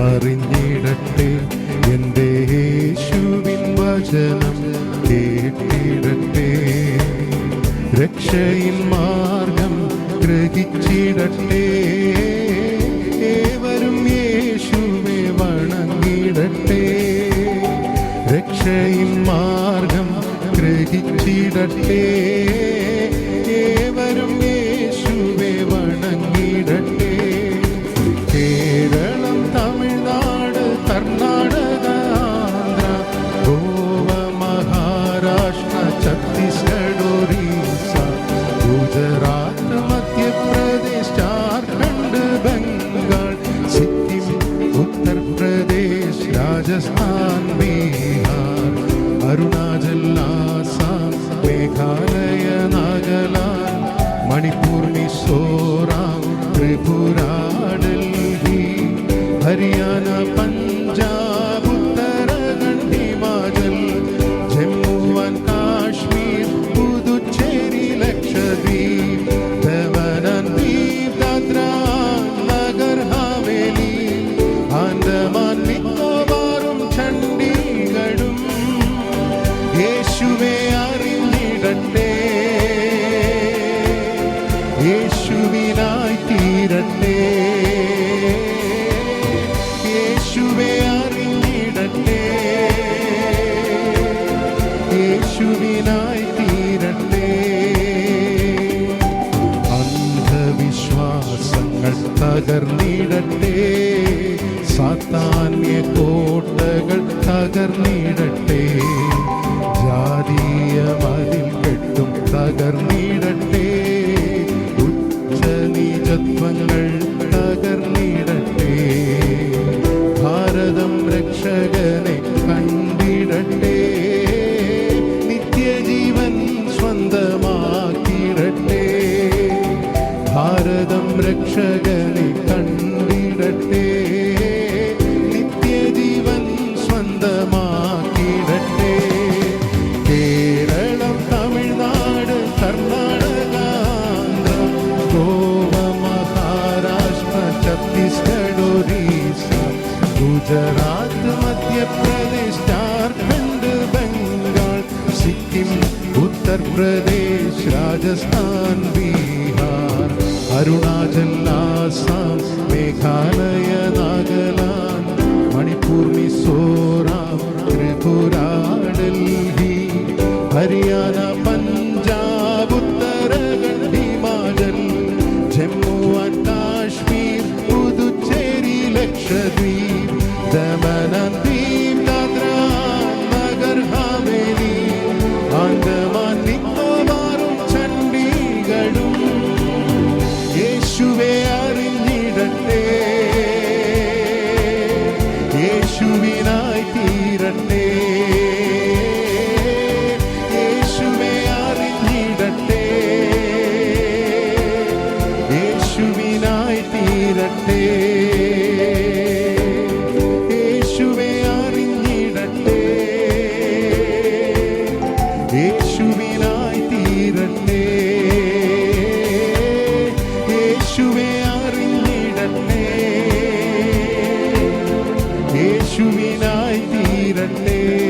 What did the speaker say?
അറിഞ്ഞിടട്ടെ എന്റെ യേശുവിൻ വചനം കേട്ടിടട്ടെ. രക്ഷയിൻ മാർഗം ഗ്രഹിച്ചിടട്ടെ. ഏവരും യേശുവെ വണങ്ങിടട്ടെ. രക്ഷയിൻ മാർഗം ഗ്രഹിച്ചിടട്ടെ. ഏവരും ത്രിപുര हरियाणा ഹരിയാന തകർന്നിടട്ടെ സാത്താന്യ കോട്ടകൾ തകർന്നിടട്ടെ ജാതീയ മതിൽ കെട്ടും തകർന്നിടട്ടെ ഉച്ചനീജത്വങ്ങൾ തകർന്നിടട്ടെ ഭാരതം രക്ഷകനെ കണ്ടിടട്ടെ നിത്യജീവൻ സ്വന്തമാക്കിടട്ടെ ഭാരതം രക്ഷകനെ Gujarat Madhya Pradesh Jharkhand Bengal Sikkim Uttar Pradesh Rajasthan Bihar Arunachal Assam Meghalaya Nagaland Manipur Mizoram Tripura Delhi Haryana Punjab Uttarakhand Himachal Jammu and Kashmir Puducherry Lakshadweep. to be me.